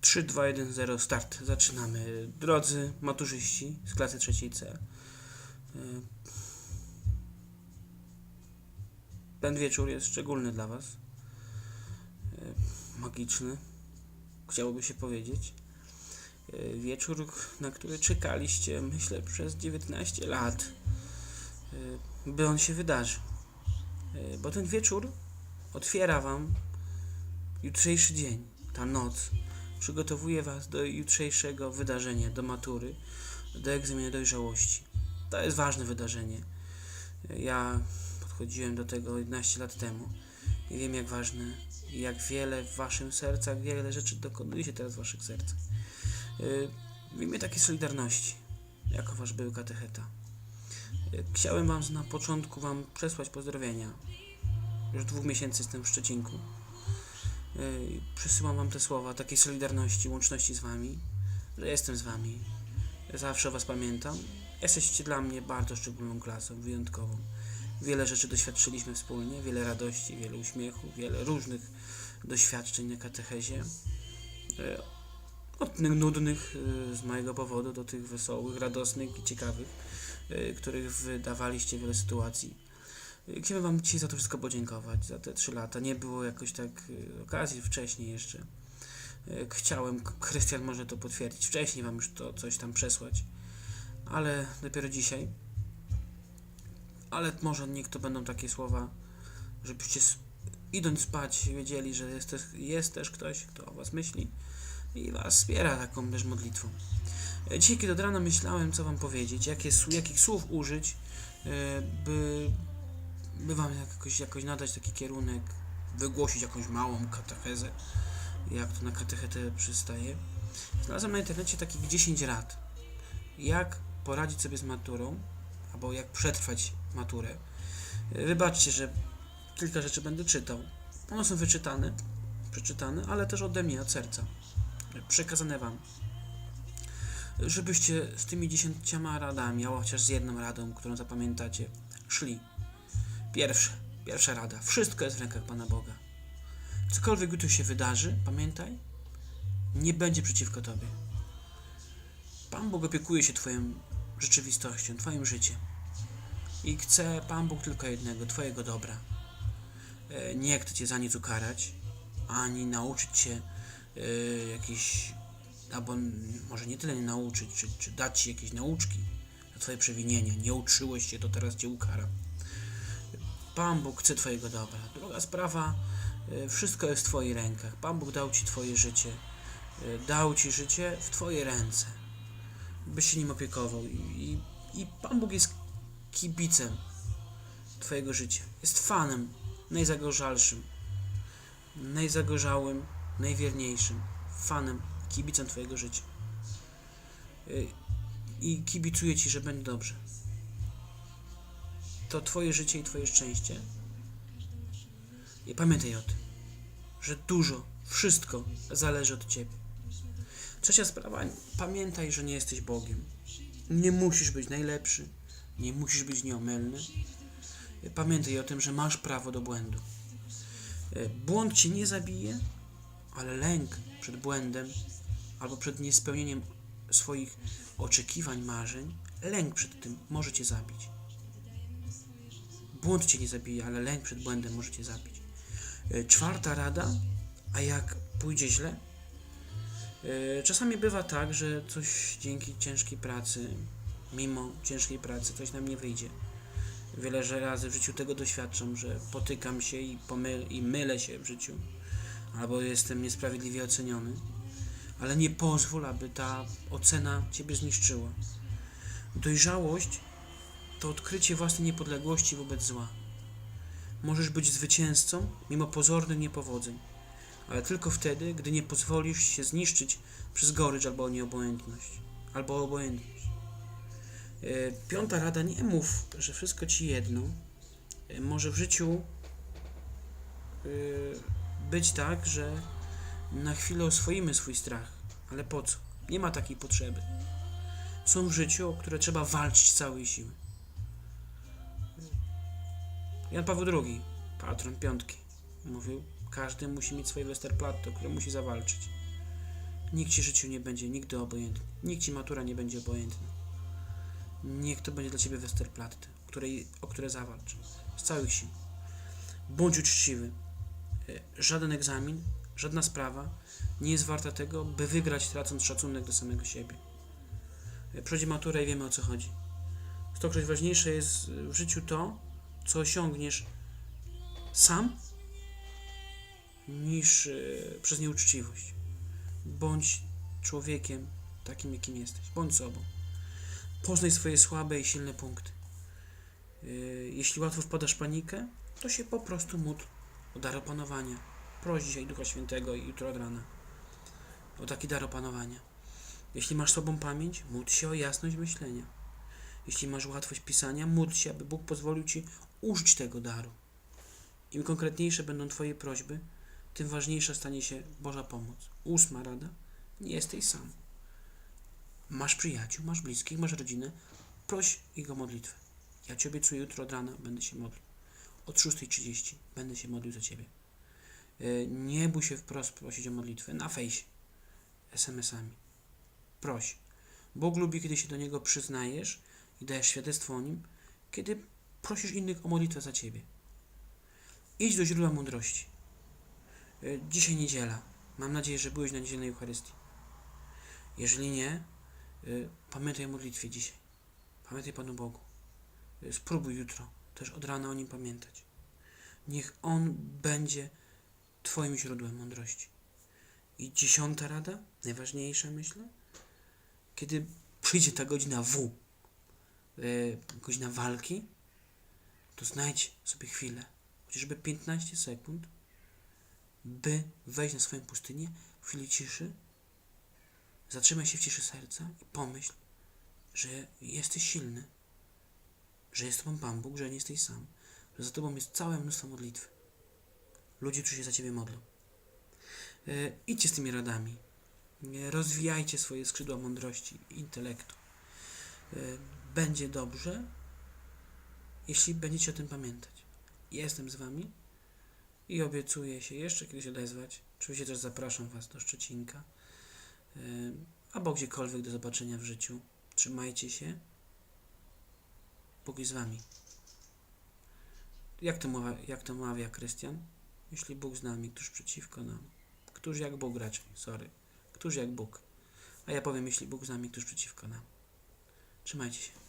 3, 2, 1, 0, start. Zaczynamy. Drodzy maturzyści z klasy trzeciej C. y, Ten wieczór jest szczególny dla Was. Y, Magiczny. Chciałoby się powiedzieć. Y, Wieczór, na który czekaliście, myślę, przez 19 lat, by on się wydarzył. Bo ten wieczór otwiera Wam jutrzejszy dzień, ta noc przygotowuje Was do jutrzejszego wydarzenia, do matury, do egzaminu dojrzałości. To jest ważne wydarzenie. Ja podchodziłem do tego 11 lat temu i wiem, jak ważne jak wiele w Waszym sercach, wiele rzeczy dokonuje się teraz w Waszych sercach. W imię takiej solidarności, jako Wasz był katecheta. Yy, Chciałem Wam na początku Wam przesłać pozdrowienia. Już dwóch miesięcy jestem w Szczecinku. Yy, Przesyłam Wam te słowa takiej solidarności, łączności z Wami, że jestem z Wami. Zawsze Was pamiętam. Jesteście dla mnie bardzo szczególną klasą, wyjątkową. Wiele rzeczy doświadczyliśmy wspólnie, wiele radości, wiele uśmiechu, wiele różnych doświadczeń na katechezie. Yy, Od tych nudnych yy, z mojego powodu do tych wesołych, radosnych i ciekawych, których wydawaliście wiele sytuacji. Chciałbym Wam dzisiaj za to wszystko podziękować, za te trzy lata. Nie było jakoś tak yy, okazji wcześniej jeszcze. Yy, Chciałem, Krystian może to potwierdzić, wcześniej Wam już to coś tam przesłać, ale dopiero dzisiaj. Ale może niech to będą takie słowa, żebyście idąc spać wiedzieli, że jest też, jest też ktoś, kto o Was myśli i Was wspiera taką też modlitwą. Yy, Dzisiaj, kiedy od rana myślałem, co Wam powiedzieć, jakie, jakich słów użyć, yy, by by wam jakoś, jakoś nadać taki kierunek, wygłosić jakąś małą katechezę, jak to na katechetę przystaje. Znalazłem na internecie takich 10 rad, jak poradzić sobie z maturą, albo jak przetrwać maturę. Wybaczcie, że kilka rzeczy będę czytał. One są wyczytane, przeczytane, ale też ode mnie, od serca. Przekazane wam. Żebyście z tymi dziesięcioma radami, a chociaż z jedną radą, którą zapamiętacie, szli. Pierwsze, pierwsza rada. Wszystko jest w rękach Pana Boga. Cokolwiek tu się wydarzy, pamiętaj, nie będzie przeciwko Tobie. Pan Bóg opiekuje się Twoją rzeczywistością, Twoim życiem. I chce Pan Bóg tylko jednego, Twojego dobra. E, Nie chce Cię za nic ukarać, ani nauczyć Cię jakiś, albo może nie tyle nie nauczyć, czy, czy dać Ci jakieś nauczki za Twoje przewinienia. Nie uczyłeś się, to teraz Cię ukara. Pan Bóg chce Twojego dobra. Druga sprawa, y, wszystko jest w Twoich rękach. Pan Bóg dał Ci Twoje życie. Y, Dał Ci życie w Twoje ręce. Byś się nim opiekował. I, i, I Pan Bóg jest kibicem Twojego życia. Jest fanem najzagorzalszym, najzagorzałym, najwierniejszym. Fanem, kibicem Twojego życia. Y, I kibicuje Ci, że będzie dobrze to Twoje życie i Twoje szczęście. I pamiętaj o tym, że dużo, wszystko zależy od Ciebie. Trzecia sprawa, pamiętaj, że nie jesteś Bogiem. Nie musisz być najlepszy, nie musisz być nieomylny. Pamiętaj o tym, że masz prawo do błędu. E, Błąd Cię nie zabije, ale lęk przed błędem albo przed niespełnieniem swoich oczekiwań, marzeń, lęk przed tym może Cię zabić. Błąd cię nie zabije, ale lęk przed błędem może cię zabić. E, Czwarta rada, a jak pójdzie źle? E, Czasami bywa tak, że coś dzięki ciężkiej pracy, mimo ciężkiej pracy, coś nam nie wyjdzie. Wiele razy w życiu tego doświadczam, że potykam się i, pomyl, i mylę się w życiu, albo jestem niesprawiedliwie oceniony, ale nie pozwól, aby ta ocena ciebie zniszczyła. Dojrzałość to odkrycie własnej niepodległości wobec zła. Możesz być zwycięzcą mimo pozornych niepowodzeń, ale tylko wtedy, gdy nie pozwolisz się zniszczyć przez gorycz albo nieobojętność, albo obojętność. E, Piąta rada, nie mów, że wszystko ci jedno. E, Może w życiu e, być tak, że na chwilę oswoimy swój strach, ale po co? Nie ma takiej potrzeby. Są w życiu, o które trzeba walczyć z całej siły. Jan Paweł II, patron piątki, mówił, każdy musi mieć swoje Westerplatte, które musi zawalczyć. Nikt ci życiu nie będzie nigdy obojętny. Nikt ci matura nie będzie obojętna. Niech to będzie dla ciebie Westerplatte, której, o które zawalcz. Z całych sił. Bądź uczciwy. E, Żaden egzamin, żadna sprawa nie jest warta tego, by wygrać tracąc szacunek do samego siebie. E, Przychodzi matura i wiemy o co chodzi. Stokroć ważniejsze jest w życiu to, co osiągniesz sam, niż e, przez nieuczciwość. Bądź człowiekiem takim, jakim jesteś. Bądź sobą. Poznaj swoje słabe i silne punkty. Yy, Jeśli łatwo wpadasz w panikę, to się po prostu módl o dar opanowania. Proś dzisiaj Ducha Świętego i jutro od rana o taki dar opanowania. Jeśli masz słabą pamięć, módl się o jasność myślenia. Jeśli masz łatwość pisania, módl się, aby Bóg pozwolił Ci użyć tego daru. Im konkretniejsze będą Twoje prośby, tym ważniejsza stanie się Boża pomoc. Ósma rada. Nie jesteś sam. Masz przyjaciół, masz bliskich, masz rodzinę. Proś ich o modlitwę. Ja Ci obiecuję, jutro od rana będę się modlił. Od 6.30 będę się modlił za Ciebie. Yy, Nie bój się wprost prosić o modlitwę na fejsie, SMS-ami. Proś. Bóg lubi, kiedy się do Niego przyznajesz i dajesz świadectwo o Nim, kiedy prosisz innych o modlitwę za Ciebie. Idź do źródła mądrości. Y, Dzisiaj niedziela. Mam nadzieję, że byłeś na niedzielnej Eucharystii. Jeżeli nie, y, pamiętaj o modlitwie dzisiaj. Pamiętaj Panu Bogu. Y, Spróbuj jutro też od rana o Nim pamiętać. Niech On będzie Twoim źródłem mądrości. I dziesiąta rada, najważniejsza myślę, kiedy przyjdzie ta godzina W, y, godzina walki, to znajdź sobie chwilę, chociażby 15 sekund, by wejść na swoją pustynię w chwili ciszy, zatrzymaj się w ciszy serca i pomyśl, że jesteś silny, że jest Tobą Pan Bóg, że nie jesteś sam, że za Tobą jest całe mnóstwo modlitwy. Ludzie, którzy się za Ciebie modlą. E, idźcie z tymi radami. Nie rozwijajcie swoje skrzydła mądrości intelektu. E, będzie dobrze, jeśli będziecie o tym pamiętać. Jestem z Wami i obiecuję się jeszcze kiedyś odezwać. Oczywiście też zapraszam Was do Szczecinka e, albo gdziekolwiek do zobaczenia w życiu. Trzymajcie się. Bóg jest z Wami. Jak to, mawia, jak to mawia Krystian? Jeśli Bóg z nami, któż przeciwko nam? Któż jak Bóg raczej, sorry. Któż jak Bóg? A ja powiem, jeśli Bóg z nami, któż przeciwko nam? Trzymajcie się.